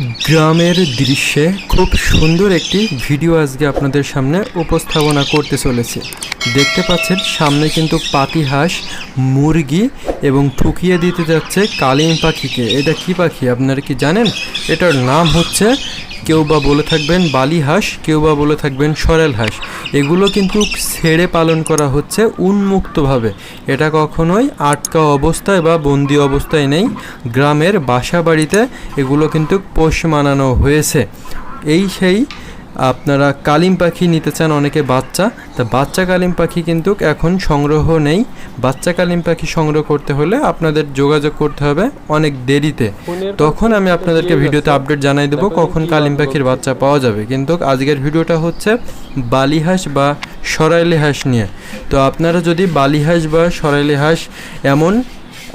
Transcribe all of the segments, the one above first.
গ্রামের দৃশ্যে খুব সুন্দর একটি ভিডিও আজকে আপনাদের সামনে উপস্থাপনা করতে চলেছে। দেখতে পাচ্ছেন, সামনে কিন্তু পাতি হাঁস, মুরগি এবং ঠুকিয়ে দিতে যাচ্ছে কালিম পাখিকে। এটা কি পাখি? আপনারা কি জানেন? এটার নাম হচ্ছে কেউ বা বলে থাকবেন বালি হাঁস, কেউ বা বলে থাকবেন সরেল হাঁস। এগুলো কিন্তু ছেড়ে পালন করা হচ্ছে উন্মুক্তভাবে। এটা কখনোই আটকা অবস্থায় বা বন্দি অবস্থায় নেই। গ্রামের বাসা বাড়িতে এগুলো কিন্তু পোষ মানানো হয়েছে। এই সেই আপনারা কালিম পাখি নিতে চান অনেকে বাচ্চা। তা বাচ্চা কালিম পাখি কিন্তু এখন সংগ্রহ নেই। বাচ্চা কালিম পাখি সংগ্রহ করতে হলে আপনাদের যোগাযোগ করতে হবে অনেক দেরিতে। তখন আমি আপনাদেরকে ভিডিওতে আপডেট জানাই দেবো কখন কালিম পাখির বাচ্চা পাওয়া যাবে। কিন্তু আজকের ভিডিওটা হচ্ছে বালি হাঁস বা সরাইলি হাঁস নিয়ে। তো আপনারা যদি বালি হাঁস বা সরাইলি হাঁস এমন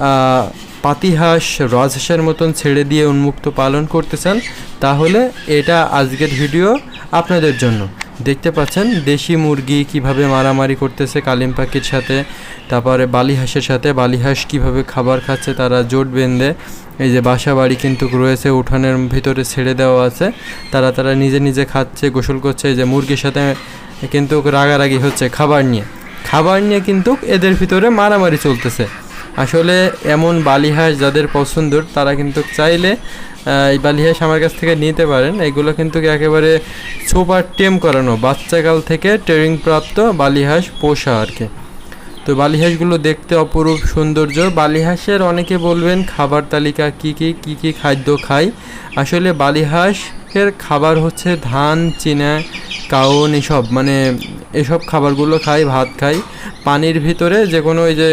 আহ, পাতি হাঁস রাজহাঁসের মতন ছেড়ে দিয়ে উন্মুক্ত পালন করতে চান তাহলে এটা আজকের ভিডিও। আপনাদের জন্য। দেখতে পাচ্ছেন, দেশি মুরগি কীভাবে মারামারি করতেছে কালিম পাখির সাথে, তারপরে বালি হাঁসের সাথে বালি হাঁস কীভাবে খাবার খাচ্ছে তারা জোট বেঁধে, এই যে বাসা বাড়ি কিন্তু রয়েছে, উঠানের ভিতরে ছেড়ে দেওয়া আছে, তারা তারা নিজে নিজে খাচ্ছে, গোসল করছে, এই যে মুরগির সাথে কিন্তু রাগারাগি হচ্ছে, খাবার নিয়ে। খাবার নিয়ে কিন্তু এদের ভিতরে মারামারি চলতেছে। আসলে এমন বালিহাঁস যাদের পছন্দর, তারা কিন্তু চাইলে এই বালিহাঁস আমার কাছ থেকে নিতে পারেন। এগুলো কিন্তু একেবারে সুপার টেম করানো বাচ্চাকাল থেকে ট্রেনিং প্রাপ্ত বালিহাঁস পোষা আর কি। তো বালিহাঁসগুলো দেখতে অপরূপ সৌন্দর্য। বালিহাঁসের অনেকে বলবেন, খাবার তালিকা কি কি কি কি খাদ্য খায় আসলে বালিহাঁসের খাবার হচ্ছে ধান, চিনা কাউন এসব। মানে এসব খাবারগুলো খায় ভাত খায় পানির ভিতরে যে কোনো ওই যে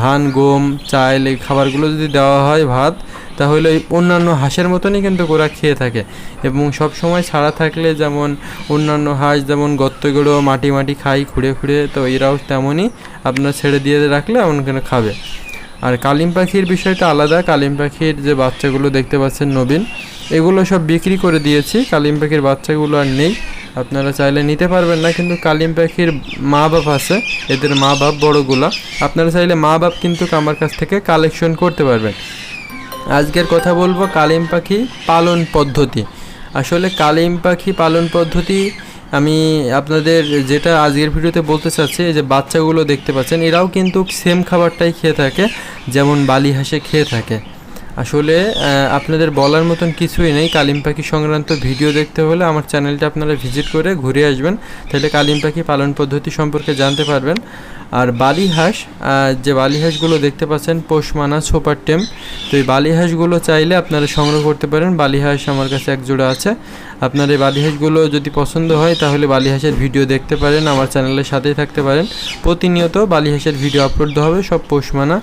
ধান, গম, চাল, এই খাবারগুলো যদি দেওয়া হয় ভাত, তাহলে অন্যান্য হাঁসের মতনই কিন্তু ওরা খেয়ে থাকে। এবং সব সময় ছাড়া থাকলে যেমন অন্যান্য হাঁস যেমন গর্তগুলো মাটি মাটি খায় খুঁড়ে খুঁড়ে, তো এরাও তেমনই আপনার ছেড়ে দিয়ে রাখলে এমন কেন খাবে। আর কালিম পাখির বিষয়টা আলাদা। কালিম পাখির যে বাচ্চাগুলো দেখতে পাচ্ছেন নবীন, এগুলো সব বিক্রি করে দিয়েছি। কালিম পাখির বাচ্চাগুলো আর নেই। আপনারা চাইলে নিতে পারবেন না, কিন্তু কালিম পাখির মা বাপ আছে, এদের মা বাপ বড়গুলা। আপনারা চাইলে মা বাপ কিন্তু আমার কাছ থেকে কালেকশন করতে পারবেন। আজকের কথা বলব কালিম পাখি পালন পদ্ধতি। আসলে কালিম পাখি পালন পদ্ধতি, আমি আপনাদের যেটা আজকের ভিডিওতে বলতে চাচ্ছি যে বাচ্চাগুলো দেখতে পাচ্ছেন, এরাও কিন্তু সেম খাবারটাই খেয়ে থাকে, যেমন বালি হাঁসে খেয়ে থাকে। আসলে আপনাদের বলার মতন কিছুই নেই। কালিম পাখি সংক্রান্ত ভিডিও দেখতে হলে আমার চ্যানেলটা আপনারা ভিজিট করে ঘুরে আসবেন। তাহলে কালিম পাখি পালন পদ্ধতি সম্পর্কে জানতে পারবেন। আর বালি হাঁস যে বালি হাঁসগুলো দেখতে পাচ্ছেন, পোষ মানা সুপার টেম। তো এই বালি হাঁসগুলো চাইলে আপনারা সংগ্রহ করতে পারেন। বালি হাঁস আমার কাছে এক জোড়া আছে। আপনার এই বালি হাঁসগুলো যদি পছন্দ হয়, তাহলে বালি হাঁসের ভিডিও দেখতে পারেন। আমার চ্যানেলের সাথেই থাকতে পারেন। প্রতিনিয়ত বালি হাঁসের ভিডিও আপলোড হবে। সব পোষ মানা।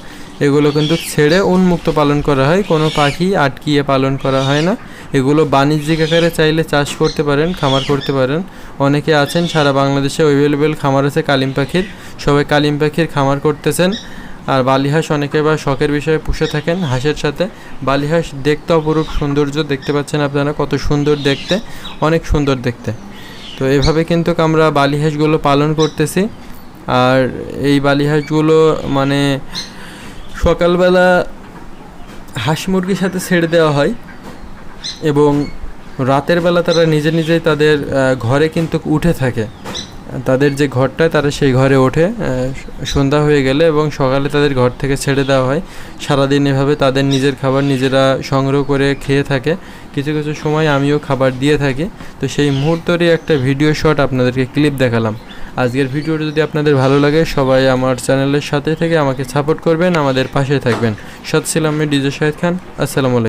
এগুলো কিন্তু ছেড়ে উন্মুক্ত পালন করা হয়, কোনো পাখি আটকিয়ে পালন করা হয় না। এগুলো বাণিজ্যিক আকারে চাইলে চাষ করতে পারেন, খামার করতে পারেন। অনেকে আছেন সারা বাংলাদেশে অ্যাভেলেবেল খামার আছে কালিম পাখির। সবাই কালিম পাখির খামার করতেছেন। আর বালিহাঁস অনেকে বা শখের বিষয়ে পুষে থাকেন হাঁসের সাথে। বালিহাঁস দেখতে অপরূপ সৌন্দর্য দেখতে পাচ্ছেন আপনারা, কত সুন্দর দেখতে, অনেক সুন্দর দেখতে। তো এভাবে কিন্তু আমরা বালিহাঁসগুলো পালন করতেছি। আর এই বালিহাঁসগুলো মানে সকালবেলা হাঁস মুরগির সাথে ছেড়ে দেওয়া হয় এবং রাতের বেলা তারা নিজে নিজেই তাদের ঘরে কিন্তু উঠে থাকে। তাদের যে ঘরটা, তারা সেই ঘরে ওঠে সন্ধ্যা হয়ে গেলে এবং সকালে তাদের ঘর থেকে ছেড়ে দেওয়া হয়। সারাদিন এভাবে তাদের নিজের খাবার নিজেরা সংগ্রহ করে খেয়ে থাকে। কিছু কিছু সময় আমিও খাবার দিয়ে থাকি। তো সেই মুহূর্তেরই একটা ভিডিও শট আপনাদেরকে ক্লিপ দেখালাম। আজকের ভিডিওটি যদি আপনাদের ভালো লাগে, সবাই আমার চ্যানেলের সাথে থেকে আমাকে সাপোর্ট করবেন, আমাদের পাশে থাকবেন। সৎ ছিলাম আমি ডিজে শাহেদ খান, আসসালামু আলাইকুম।